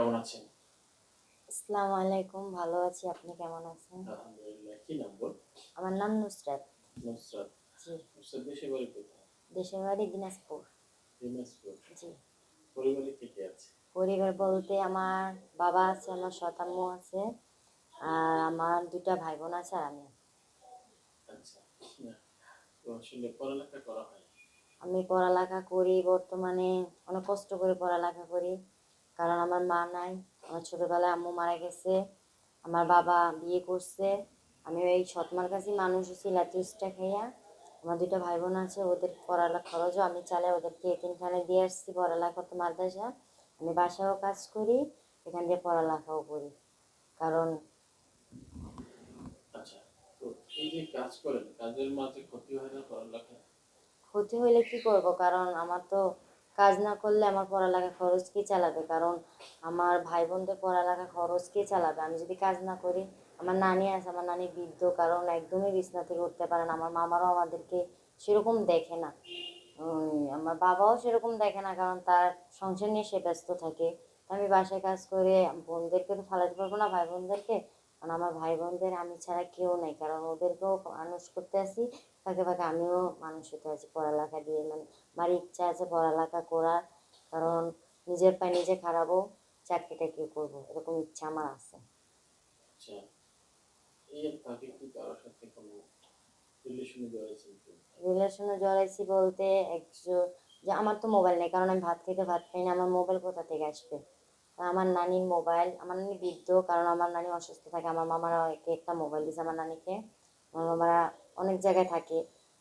কেমন আছেন? আসসালামু আলাইকুম ভালো আছি। আপনি কেমন আছেন? আলহামদুলিল্লাহ। কি নাম বল? আমার নাম নুসরাত। নুসরাত। জি। নুসরাত দেশে বাড়ি কোথায়? দেশের বাড়ি দিনাজপুর। দিনাজপুর। জি। পরিবারে কে কে আছে? পরিবার বলতে আমার বাবা আছে আমার শতাম্মু আছে আর আমার দুটা ভাই বোন আছে আর আমি। আচ্ছা। আসলে পড়ালেখা করা হয়? আমি পড়ালেখা করি বর্তমানে অনেক কষ্ট করে পড়ালেখা করি। কারণ আমার মা নাই। আমার ছোটোবেলায় আম্মু মারা গেছে। আমার বাবা বিয়ে করছে। আমি এই সৎমার কাছে মানুষ হচ্ছি লাতিউসটা খাইয়া। আমার দুটো ভাই বোন আছে ওদের পড়ালেখা খরচও আমি চালাই ওদেরকে এতিমখানে দিয়ে আসছি পড়ালেখা করতে মাদ্রাসা। আমি বাসাও কাজ করি এখান দিয়ে পড়ালেখাও করি। কারণ আচ্ছা ক্ষতি হইলে কি করব? কারণ আমার তো কাজ না করলে আমার পড়ালেখা খরচ কে চালাবে? কারণ আমার ভাই বোনদের পড়ালেখা খরচ কে চালাবে? আমি যদি কাজ না করি, আমার নানি আছে, আমার নানি বৃদ্ধ, কারণ একদমই বিছনা থেকে উঠতে পারে না। আমার মামারাও আমাদেরকে সেরকম দেখে না। আমার বাবাও সেরকম দেখে না, কারণ তার সংসার নিয়ে সে ব্যস্ত থাকে। আমি বাসায় কাজ করে, বোনদেরকে তো ফালাতে পারব না ভাই বোনদেরকে কারণ আমার ভাই বোনদের আমি ছাড়া কেউ নেই। কারণ ওদেরকেও মানুষ করতে আসি ফাঁকে ফাঁকে আমিও মানুষ হতে আছি পড়ালেখা দিয়ে। মানে আমার ইচ্ছা আছে পড়ালেখা করার কারণ নিজের পায়ে নিজে খারাপও চাকরিটা টাকরি করব এরকম ইচ্ছা আমার আছে। আচ্ছা কি রিলেশনে জড়াইছি বলতে একজন যে আমার তো মোবাইল নেই কারণ আমি ভাত খেতে ভাত খাই না আমার মোবাইল কোথা থেকে আসবে? আমার নানির মোবাইল আমার নানি বৃদ্ধ, কারণ আমার নানি অসুস্থ থাকে। আমার মামারা একে একটা মোবাইল দিয়েছে আমার নানিকে। আমার মামারা অনেক জায়গায় থাকে।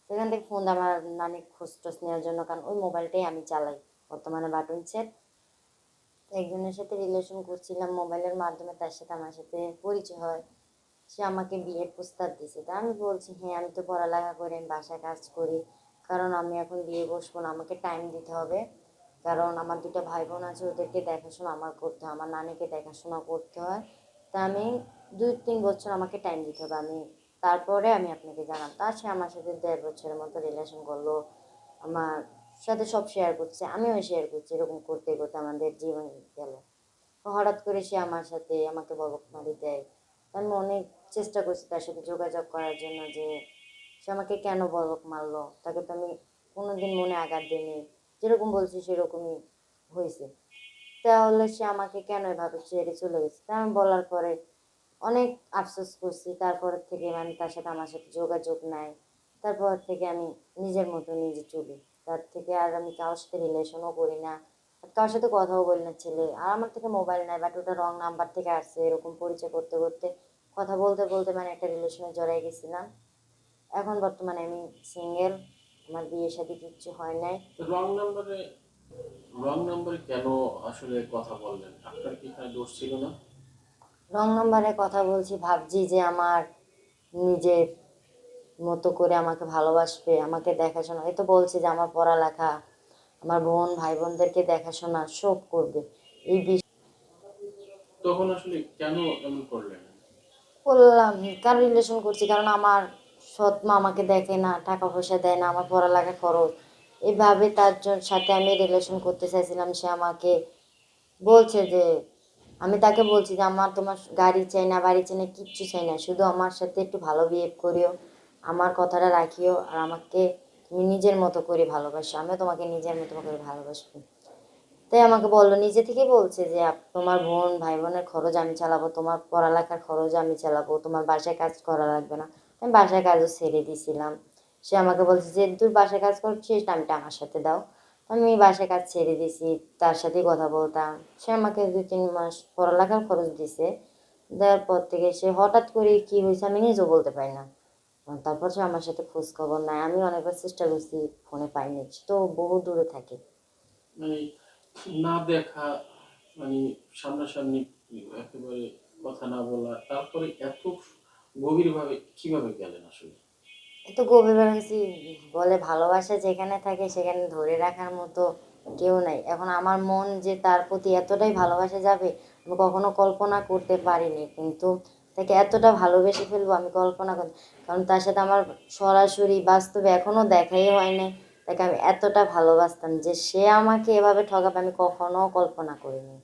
সেখান থেকে ফোন আমার নানির খোঁজ টোজ নেওয়ার জন্য, কারণ ওই মোবাইলটাই আমি চালাই। বর্তমানে বাটন সেট একজনের সাথে রিলেশন করছিলাম মোবাইলের মাধ্যমে, তার সাথে আমার সাথে পরিচয় হয়। সে আমাকে বিয়ের প্রস্তাব দিয়েছে তা আমি বলছি হ্যাঁ আমি তো পড়ালেখা করি, আমি বাসায় কাজ করি। কারণ আমি এখন বিয়ে বসবো না, আমাকে টাইম দিতে হবে। কারণ আমার দুটো ভাই বোন আছে, ওদেরকে দেখাশোনা আমার করতে হয়, আমার নানিকে দেখাশোনা করতে হয়। তা আমি দুই, তিন বছর আমাকে টাইম দিতে হবে, আমি তারপরে আমি আপনাকে জানাম তা সে আমার সাথে দেড় বছরের মতো রিলেশন করল, আমার সাথে সব শেয়ার করছে, আমিও শেয়ার করছি, এরকম করতে করতে আমাদের জীবন গেল। হঠাৎ করে সে আমার সাথে আমাকে বকমারি দেয়। আমি অনেক চেষ্টা করছি তার সাথে যোগাযোগ করার জন্য যে সে আমাকে কেন বলক মারলো, তাকে তো আমি কোনোদিন মনে আঘাত দিইনি। যেরকম বলছি সেরকমই হয়েছে। তাহলে সে আমাকে কেন এভাবে ছেড়ে চলে গেছে? তা আমি বলার পরে অনেক আফসোস করছি। তারপর থেকে মানে তার সাথে আমার সাথে যোগাযোগ নাই। তারপর থেকে আমি নিজের মতো নিজে চলি। তার থেকে আর আমি কারোর সাথে রিলেশনও করি না। কারোর সাথে কথাও বলি না ছেলে। আর আমার থেকে মোবাইল নাই বাট ওটা রং নাম্বার থেকে আসছে এরকম পরিচয় করতে করতে, কথা বলতে বলতে মানে একটা রিলেশনে জড়াই গেছিলাম। এখন বর্তমানে আমি সিঙ্গেল শাদী কিচ্ছু হয় নাই। রং নাম্বারে রং নাম্বারে কেন আসলে কথা বললেন? আপনার কি এখানে দোষ ছিল না? রং নাম্বারে কথা বলছি ভাবছি যে আমার নিজের মতো করে আমাকে ভালোবাসবে আমাকে দেখাশোনা এই তো বলছে যে আমার পড়ালেখা আমার বোন ভাই বোনদেরকে দেখাশোনা সব করবে। এই বিষয় তখন আসলে কেন এমন করলেন? বললাম কার রিলেশন করছি? কারণ আমার সৎ মা আমাকে দেখে না, টাকা পয়সা দেয় না, আমার পড়ালেখা খরচ এভাবে তার সাথে আমি রিলেশন করতে চাইছিলাম, সে আমাকে বলছে যে, আমি তাকে বলছি যে, আমার তোমার গাড়ি চাই না, বাড়ি চাই না, কিচ্ছু চাই না, শুধু আমার সাথে একটু ভালো বিহেভ করিও, আমার কথাটা রাখিও, আর আমাকে তুমি নিজের মতো করে ভালোবাসো, আমিও তোমাকে নিজের মতো করে ভালোবাসবো। তাই আমাকে বলল, নিজে থেকেই বলছে যে তোমার বোন ভাই বোনের খরচ আমি চালাবো, তোমার পড়ালেখার খরচ আমি চালাবো, তোমার বাসায় কাজ করা লাগবে না। আমি বাসায় কাজও ছেড়ে দিয়েছিলাম সে আমাকে বলছে যে তুই বাসায় কাজ করছিস টাইমটা আমার সাথে দাও। আমি বাসায় কাজ ছেড়ে দিয়েছি তার সাথেই কথা বলতাম। সে আমাকে দু তিন মাস পড়ালেখার খরচ দিছে। দেওয়ার পর থেকে সে হঠাৎ করে কি হয়েছে আমি নিজেও বলতে পারি না। তারপর সে আমার সাথে খোঁজ খবর নাই আমি অনেকবার চেষ্টা করছি, ফোনে পাইনি। তো বহু দূরে থাকে। মানে না দেখা মানে সামনাসামনি একেবারে কথা না বলা, তারপরে এত গভীরভাবে কীভাবে গেলেন আসলে? এত গভীরভাবে বলে ভালোবাসা যেখানে থাকে সেখানে ধরে রাখার মতো কেউ নাই। এখন আমার মন যে তার প্রতি এতটাই ভালোবাসা যাবে, আমি কখনো কল্পনা করতে পারিনি। কিন্তু তাকে এতটা ভালোবেসে ফেলব আমি কল্পনা করি, কারণ তার সাথে আমার সরাসরি বাস্তবে এখনও দেখাই হয় নাই তাকে আমি এতটা ভালোবাসতাম যে সে আমাকে এভাবে ঠকাবে আমি কখনো কল্পনা করিনি।